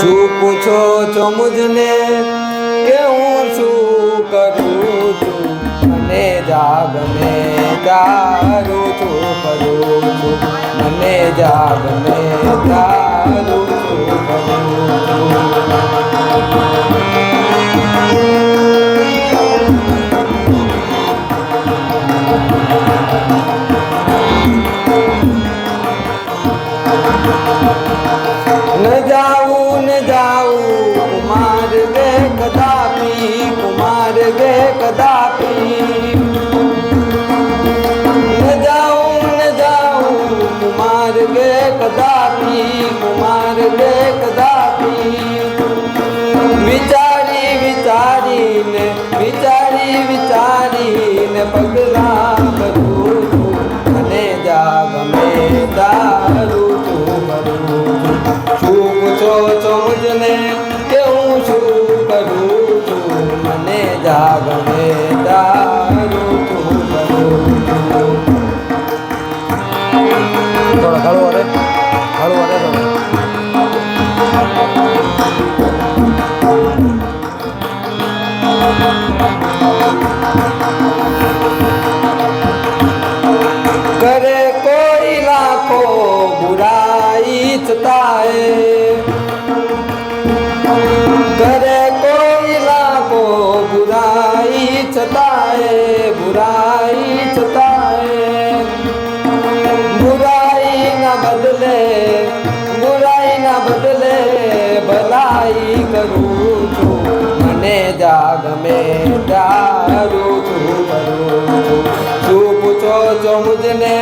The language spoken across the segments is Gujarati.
શું પૂછો છો મુજને? કે હું શું કરું છું? મને જાગને તારું છું, કરું છું. મને જાગને તારું છું, કરું ન જાવું ન જાગમે દારું છતાંય બુરાઈ છતાંય બુરાઈ ના બદલે, બુરાઈ ના બદલે ભલાઈ કરું છું. મને જાગ ગમે તારું છું, કરું શું પૂછો છો મુજને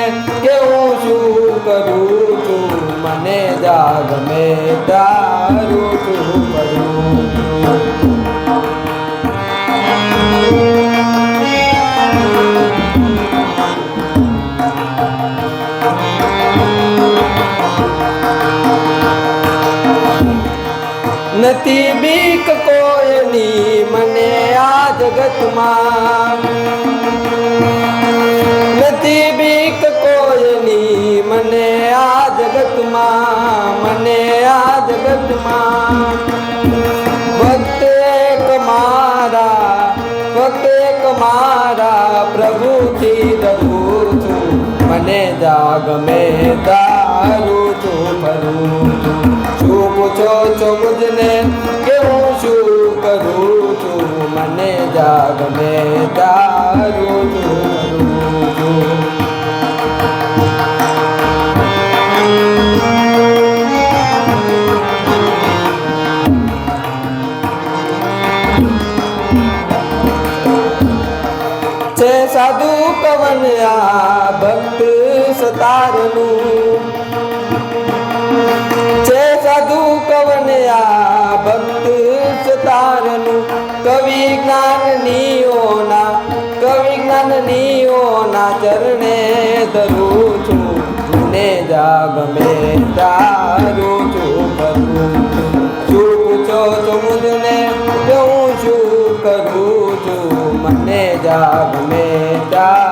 કે હું શું કરું છું? મને જાગ ગમે તારું છું. નથી બીક કોઈની મને આ જગતમાં. નથી બીક કોઈની મને આ જગતમાં, મને આ જગતમાં. ભક્ત એક મારા ભક્ત એક મારા પ્રભુથી ડરું છું. મને જાગ મેં દારું છું, ફરું છું. શું પૂછો છો મુજને કે હું શું કરું છું મને જાગ મેં દારું છું ફરું છું છે સાધુ કવન આ ભક્ત સતારનું ભક્ત સતારનું કવિ જ્ઞાનનીઓના કવિ જ્ઞાનનીઓના ચરણે ધરું છું મને જાગ મેં તારું છું છું શું પૂછો છો મુજને હું શું કરું છું? મને જાગ મેં તારું